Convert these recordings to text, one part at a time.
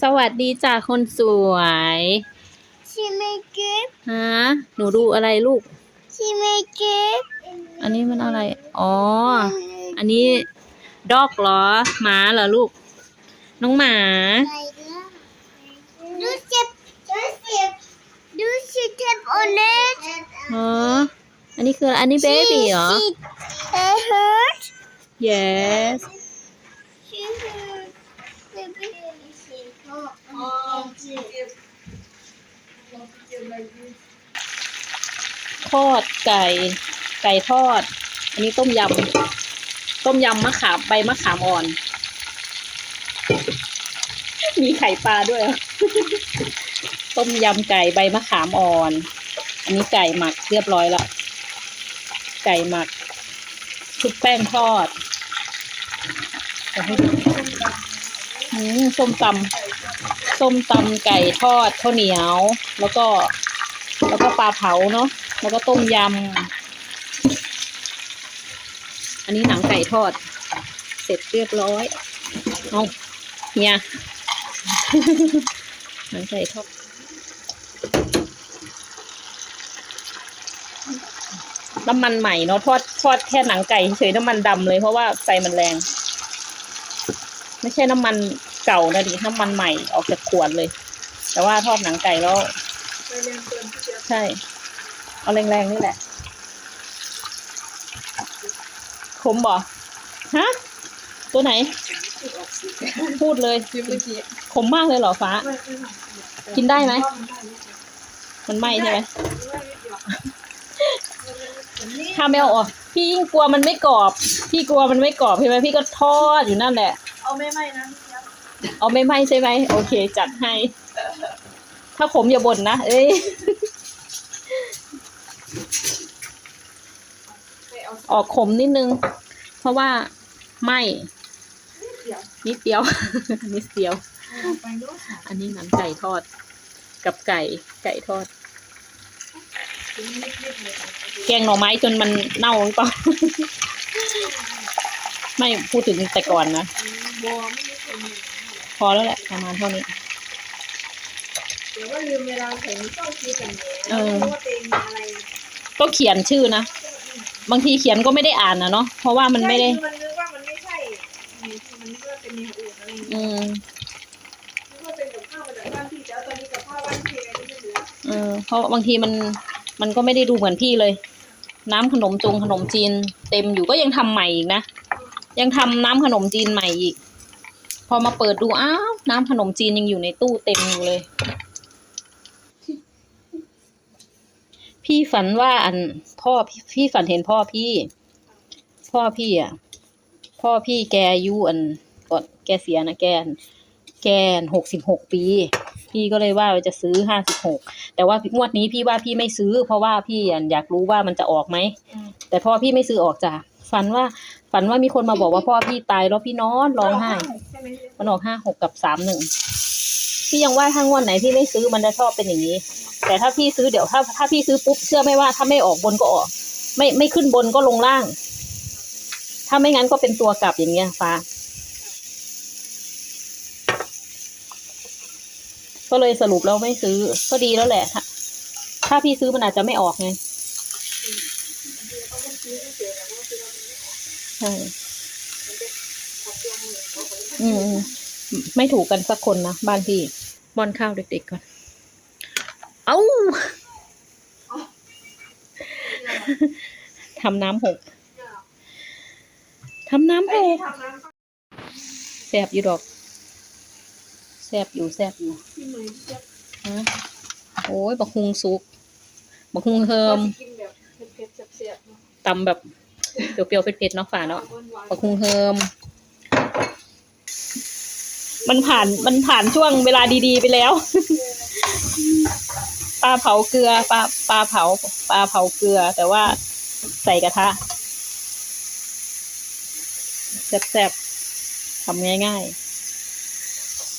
สวัสดีจ้าคนสวยชิเมเก็บฮะหนูดูอะไรลูกชิเมเก็บอันนี้มันอะไร อ๋อ อันนี้ดอกเหรอ หมาเหรอลูก น้องหมาดูเจ็บดูเจ็บดูสิเจ็บโอเนสอ๋อ อันนี้คืออันนี้เบบี้เหรอเอเฮิร์ต yes ชิเฮิร์ตเบบี้อ๋อ ทอดไก่ ไก่ทอด อันนี้ต้มยำ ต้มยำมะขามใบมะขามอ่อน มีไข่ปลาด้วย ต้มยำไก่ใบมะขามอ่อน อันนี้ไก่หมักเรียบร้อยละ ไก่หมักชุบแป้งทอดเดี๋ยวให้ดูอืมส้มตำ ส้มตำไก่ทอดข้าวเหนียว แล้วก็แล้วก็ปลาเผาเนาะแล้วก็ต้มยำอันนี้หนังไก่ทอด เสร็จเรียบร้อยเอาเฮียหนังไก่ทอดน้ำมันใหม่เนาะทอดทอดแค่หนังไก่เฉยน้ำมันดำเลยเพราะว่าไฟมันแรง ไม่ใช่น้ำมัน เก่านะดิน้ำมันใหม่ออกจากขวดเลย แต่ว่าทอดหนังไก่แล้วใช่ เอาแรงๆนี่แหละขมบ่ฮะ ตัวไหน พูดเลยขมมากเลยเหรอฟ้า กินได้ไหม มันไหมใช่ไหมถ้าไม่เอาออกพี่ยิ่งกลัวมันไม่กรอบ พี่กลัวมันไม่กรอบใช่ไหมพี่ก็ทอดอยู่นั่นแหละ เอาไม่ไหมนะ เอาไม่ไหมใช่ไหมโอเค จัดให้ ถ้าขมอย่าบ่นนะ เอ้ยออกขมนิดนึง เพราะว่าไหม้เดียวนิดเดียว นิดเดียวไปด้วอันนี้หนังไก่ทอด กับไก่ไก่ทอด แกงหน่อไม้จนมันเน่าหรือเปล่าไม่พูดถึงแต่ก่อนนะ อแล้วแหละประมาณเท่านี้เดี๋ยวว่าลืมเวลาเห็นต้องคิดอย่างนี้เออรู้ว่าตัวเองมีอะไรก็เขียนชื่อนะ บางทีเขียนก็ไม่ได้อ่านนะเนาะเพราะว่ามันไม่ได้ใช่คือมันนึกว่ามันไม่ใช่นี่คือมันนึกว่าเป็นอย่างอื่นอะไรอย่างเงี้ยอืมนึกว่าเป็นกับข้าวมาจากบ้านพี่แต่ว่าตอนนี้กับข้าวบ้านพี่อะไรไม่เหลือเออเพราะบางทีมันมันก็ไม่ได้ดูเหมือนพี่เลย น้ำขนมจงขนมจีน เต็มอยู่ก็ยังทำใหม่อีกนะยังทำน้ำขนมจีนใหม่อีกพ อมาเปิดดูอ้าวน้ำขนมจีนยังอยู่ในตู้เต็มอยู่เลย พี่ฝันว่าอันพ่อพี่พี่ฝันเห็นพ่อพี่ พ่อพี่อะ พ่อพี่แกอายุอันก่อนแกเสียนะแกอันแกหกสิบหกปี พี่ก็เลยว่าจะซื้อห้าสิบหกแต่ว่างวดนี้พี่ว่าพี่ไม่ซื้อ เพราะว่าพี่อันอยากรู้ว่ามันจะออกไหมอืมแต่พ่อพี่ไม่ซื้อออกจ้ะ ฝันว่าฝันว่ามีคนมาบอกว่าพ่อพี่ตายแล้วพี่นอนร้องไห้ใช่ไหมมันออกห้าหกกับสามหนึ่งพี่ยังว่าถ้างวดไหนพี่ไม่ซื้อมันจะชอบเป็นอย่างนี้ แต่ถ้าพี่ซื้อเดี๋ยวถ้า ถ้าพี่ซื้อปุ๊บเชื่อไหมว่าถ้าไม่ออกบนก็ออก ไม่ไม่ขึ้นบนก็ลงล่าง ถ้าไม่งั้นก็เป็นตัวกลับอย่างเงี้ยฟ้า ก็เลยสรุปแล้วไม่ซื้อก็ดีแล้วแหละถ้าถ้าพี่ซื้อมันอาจจะไม่ออกไง ใช่อืมอืมไม่ถูกกันสักคนนะบ้านพี่ป้อนข้าวเด็กๆก่อน เอ้าทำน้ำหกทำน้ำหไอ้ที่กทำน้ำแสบอยู่ดอกแสบอยู่แสบอยู่ที่มือที่จะฮะโอ้ยบักฮุงซุกบักฮุงเฮิมกินแบบเผ็ดๆเสียบๆเนาะตำแบบ เปรี้ยวๆเผ็ดๆเนาะฝาเนาะหวานๆบักฮุงเฮิม มันผ่านมันผ่านช่วงเวลาดีๆไปแล้ว ปลาเผาเกลือปลาปลาเผาปลาเผาเกลือ แต่ว่าใส่กระทะแซ่บๆทำง่าย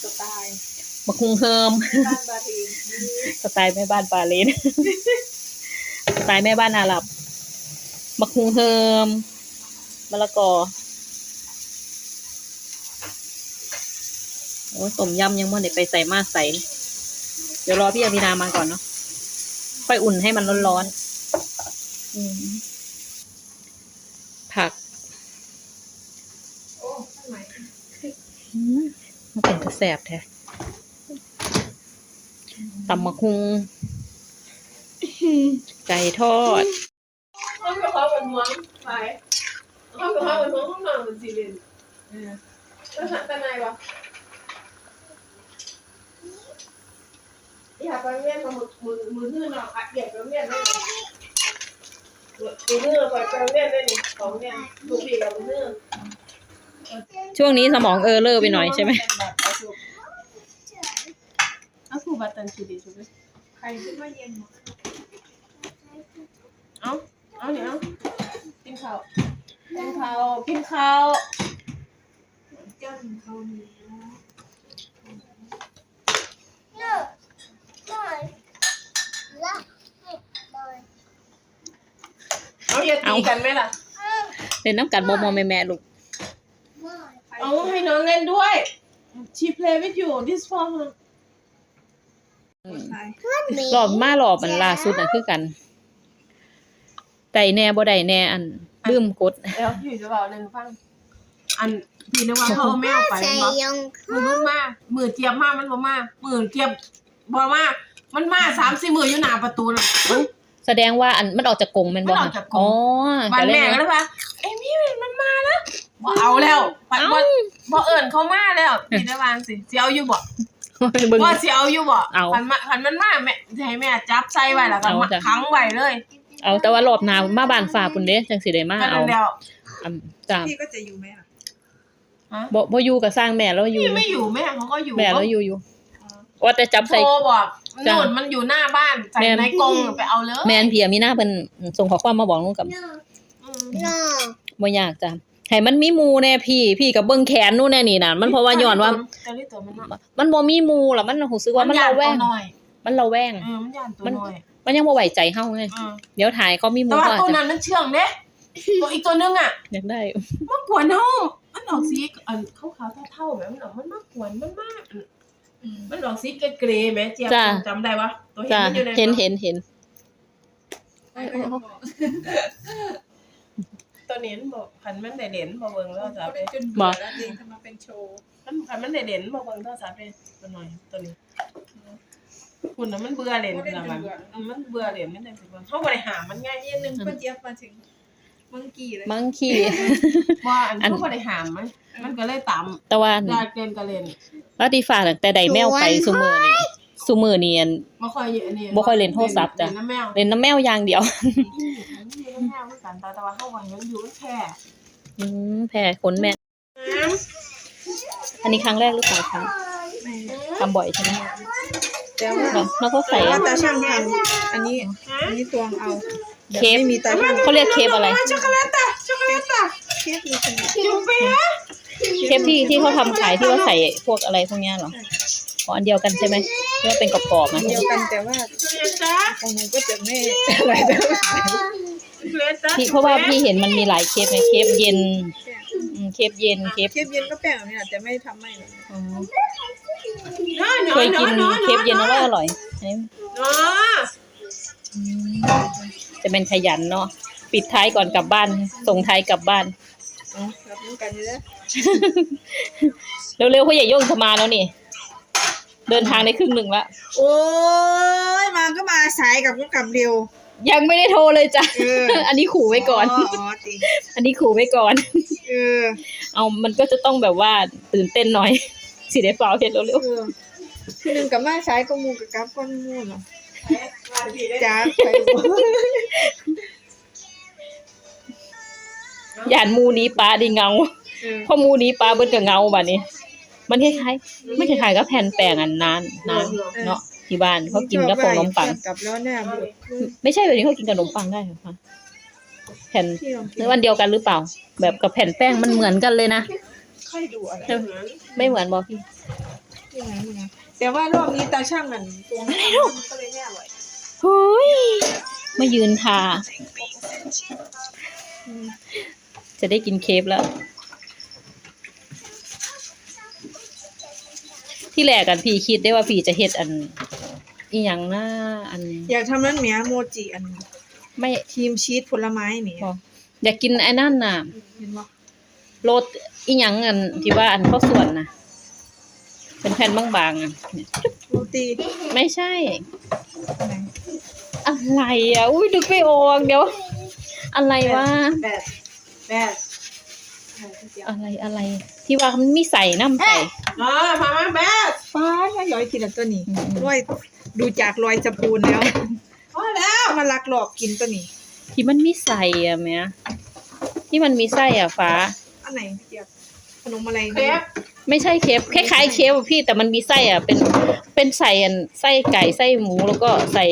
สไตล์ๆบักฮุงเฮิมบ้านบารีนสไตล์แม่บ้านปาเลนสไตล์แม่บ้านอาหรับ บักฮุงเฮิมมะละกอโอ้ต้มยำยังไม่ได้ไปใส่มาใส่ เดี๋ยวรอพี่อภินามาก่อนเนาะค่อยอุ่นให้มันร้อนๆอืมผักโอ้ข้างในอืมมันเป็นกระแสบแท้ตำมะฮุงไก่ทอด องกระเพาะเป็นม้วงไปห้องกระเพาะเป็นม้วงห้องนอนเป็นสี่เหลี่ยมเออแล้วหันตาในวะอยากไปเมียนมามือมือมือนื่นเนาะอัดเดียบไปเมียนได้เลยมือนื่นไปไปเมียนได้นี่ของเมียนถูกปีกับมือนื่นช่วงนี้สมองเออเลอร์ไปหน่อยใช่ไหมเอาคู่บัตรตันคีดีใช่ไหมใครขึ้นมาเย็นหมดเอา เอาเนี่ยเอากินข้าวกินข้าวกินข้าวจ้ากินข้าวนี่ No. No. La. No. เอาอย่าตีกันไหมล่ะ เล่นน้ำกัดโมโมแม่แม่ลูก No. เอาให้น้องเล่นด้วย she play with you this for her หลอบมาหลอบมันล่าสุดน่ะคือกัน ได้แน่บ่ได้แน่อันลืมกด แล้วอยู่จะบอกหนึ่งฟัง อันพี่นึกว่าเขาเอาแมวไปมันบอก Sayang มือนุ่นมากมือเจี๊ยบมากมันบ่มากมือเจี๊ยบบอมากมันมาสามสี่มืออยู่หน้าประตูน่ะ แสดงว่าอันมันออกจากกรงแมันบ่มันออกจากกรง อ๋อบ้านก็เลยแม่ก็เลยว่าเอ้ยมี่มันมาแล้วบ่เอาแล้วบ่บ่บ่เอิญเขามาแล้วพี่ได้วางสิสิเอาอยู่บ่เบิ่ง ว่าสิเอาอยู่บ่เอาคันมาคันมันมาแม่สิให้แม่จับใส่ไว้แล้วก็เอามาจ้ะ ขังไว้เลย เอาแต่ว่ารอบหน้ามาบ้านฟ้าปุ่นเด้จังสิได้มาก็เอานั่นแล้วอืมจ้าพี่ก็จะอยู่ไหมล่ะฮะบ่บ่อยู่ก็สร้างแม่แล้วอยู่พี่ไม่อยู่แม่เขาก็อยู่แม่แล้วอยู่อยู่ว่าแต่จับโทใส่รบอกจ้ะนู่นมันอยู่หน้าบ้านใส่แม่นในกรงไปเอาเลยแม่นเพียมีหน้าเพิ่นส่งข้อความมาบอกหนูกับ No. อืม No. บ่ยากจ้ะให้มันมีหมูแน่พี่ พี่กับเบิ่งแขนนู่นแน่นี่น่ะมันเพราะว่าย้อนว่าตอนนี้ตัวมันเนาะมันบ่มีหมูล่ะมันรู้สึกว่ามันย่ระแวงตัวน้อยมันระแวงเออมันย่านตัว มันน้อยมันยังบ่ไว้ใจเฮาไงเออเดี๋ยวถ่ายเขามีหมูแต่ว่าก็อาจตัวจะนั้นมันเชื่องเด้ตัวอีกตัวนึงอะ อยากได้ มากวนเฮามันออกสีอันขาวๆเท่าๆแบบมันออกมันมากวนมันมากมันออกสีเกรย์ๆแหมเจี๊ยบจ้ะ จำได้ปะตัวเห็นจ้ะมันอยู่ในเห็นเห็นเห็นไม่ก็ยังบอกตัวนี้มันบอกคันมันได้เหรียญบ่เบิ่งแล้วจ้ะเขาไปได้จนเบื่อแล้วเองทำมาเป็นโชว์มันคันมันได้เหรียญบ่เบิ่งเท่าจ้ะไปตัวน้อยตัวนี้ คุณน่ะมันเบื่อเหรียญนะมันมันเบื่อเหรียญมันได้สิเบิ่งเฮาบ่ได้หามันง่ายเย็นหนึ่งป้าเจี๊ยบมาถึงมังกี้เลยมังคีว่าอันอันเขาบ่ได้หามมันมันก็เลยตามแต่ว่าดาเกนกะเล่นลาติฟ้าตั้งแต่ใดแมวไปซุมื้อนี่ซุมื้อนี่อัน บ่ค่อยเยอะนี่บ่ค่อยเล่นโทรศัพท์จ้ะ เล่นน้ำแมวเล่นน้ำแมวอย่างเดียว เล่นน้ำแมวคือกันแต่ว่าเฮาว่ามันอยู่แค่อืมแพ้ขนแม่อันนี้ครั้งแรกหรือเปล่าคะทำบ่อยใช่ไหม แต่ว่าเนาะแล้วก็ใส่แต่ว่าตาช่างทำอันนี้อันนี้ตวงเอาแบบเคฟไม่มีตาช่างเขาเรียกเคฟอะไรช็อกโกแลตอะช็อกโกแลตอะเคฟมีขนาดจุ๊บเปียเคฟที่ที่เขาทำขายที่ว่าใส่พวกอะไรพวกเนี้ยเหรออ๋ออันเดียวกันใช่ไหมที่ว่าเป็นกรอบๆนะเดียวกันแต่ว่าเปียจ้าของหนูก็จะไม่อะไรแต่ว่าเปียจ้าพี่เพราะว่าพี่เห็นมันมีหลายเคฟไงเคฟเย็นอืม เคฟเย็นเคฟเคฟเย็นก็แป้งแบบนี้แหละแต่ไม่ทำไม่เลยอ๋อเนาะเคยกินเคฟเย็นแล้วก็อร่อยอันนี้เนาะอืมจะเป็นขยันเนาะปิดท้ายก่อนกลับบ้าน ส่งท้ายกลับบ้านเนาะรับน้ำกันอยู่แล้วเร็วๆเขาใหญ่าโย่งจะมาแล้วนี่ เดินทางในครึ่งหนึ่งละ โอ้ยมาก็มาสายกับก็กลับเร็ว ยังไม่ได้โทรเลยจ้ะ เออ อันนี้ขู่ไว้ก่อน อ๋ออ๋อติอันนี้ขู่ไว้ก่อน เออเอามันก็จะต้องแบบว่าตื่นเต้นหน่อย สิได้เปล่าเฮ็ดเร็วเออคือหนึ่งกับมาสายก็มูกับกับก้อนมูเนาะจ้าไปบ่ๆหยานหมูนี้ปลาไดีเงาเออ เพราะหมูนี้ปลาเบิ้กับเงาบัดนี้ มันคล้ายๆไม่คล้ายๆกับแผ่นแป้งอันนานนานเนาะ ที่บ้านเขากินกับขนมปังกลับแล้วหน้าบูดไม่ใช่แบบนี้เขากินกับขนมปังได้เหรอคะแผ่นพี่ลองกิเนื้อวันเดียวกันหรือเปล่า แบบกับแผ่นแป้งมันเหมือนกันเลยนะค่อยดูอะไรใช่ไหมไม่เหมือนบอพี่ที่ไหนนี่นะแต่ว่ารอบนี้ตาช่างมันตัวมันก็เลยไม่อร่อยเฮ้ยมายืนทา จะได้กินเคฟแล้ว ที่แรกกันพี่คิดได้ว่าพี่จะเฮ็ดอัน อีหยังนะอันอยากทำนั้นแหมโมจิอันไม่ครีมชีสผลไม้นี่พออยากกินไอ้นั่นน่ะ เห็นบ่โรสอีหยังอันที่ว่าอันข้าวสวนน่ะ เป็นแผ่นบางๆอะเนี่ยโรตีไม่ใช่ไหนอะไรอะ อุ้ยนึกไม่ออกเดี๋ยว อะไรวะ แบบแบบอะไรอะไร ที่ว่ามันมีใส่น้ำใส่อ๋อมามาแบบฟ้าถ้าย้อยกินอันตัวนี้อืมรอย ดูจากรอยสปูนแล้วพอแล้วมาลักหลอบกินตัวนี้ ที่มันมีใส่อะแม่ที่มันมีไส้อะฟ้า อันไหนพี่เจี๊ยบขนมอะไรเบฟไม่ใช่เคฟคล้ายๆเคฟอะพี่แต่มันมีไส้อะเป็นเป็นใส่อันไส้ไก่ไส้หมูแล้วก็ใส่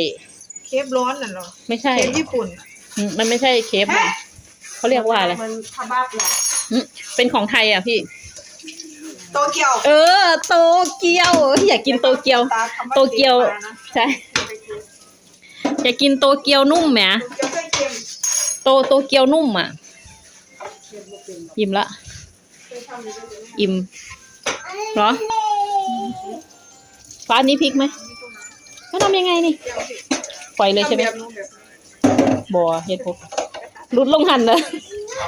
เคฟร้อนน่ะเหรอไม่ใช่ เคฟญี่ปุ่นอืมมันไม่ใช่เคฟอะเขาเรียกว่าอะไรมันคาบับเหรออืมเป็นของไทยอะพี่ โตเกียวเออ โตเกียว อยากกินโตเกียวตาคำาโตเกียวสีฟ้านะใช่ อยากกินโตเกียวนุ่มแหมโตเกียวไส้เค็มโตโตเกียวนุ่มอะ อิ่มละ อิ่มเหรอฟ้านี้พริกไหมแล้วทำยังไงนี่ ปล่อยเลยใช่ไหมทำแบบนู้นแบบบ่เฮ็ดพกรุดลงหันเลย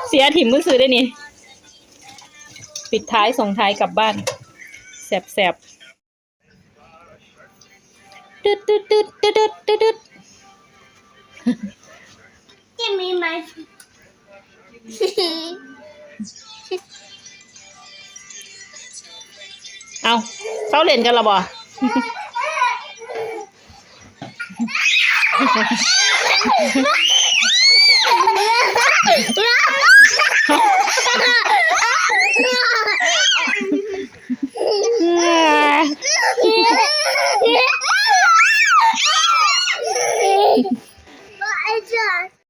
เสียถิ่มมือซื้อได้นี่ ปิดท้ายส่งท้ายกลับบ้านแสบแสบดึดดึดดึดดึดดึดดึดดึด Give me my เอาเขาเล่นกันและบ่ What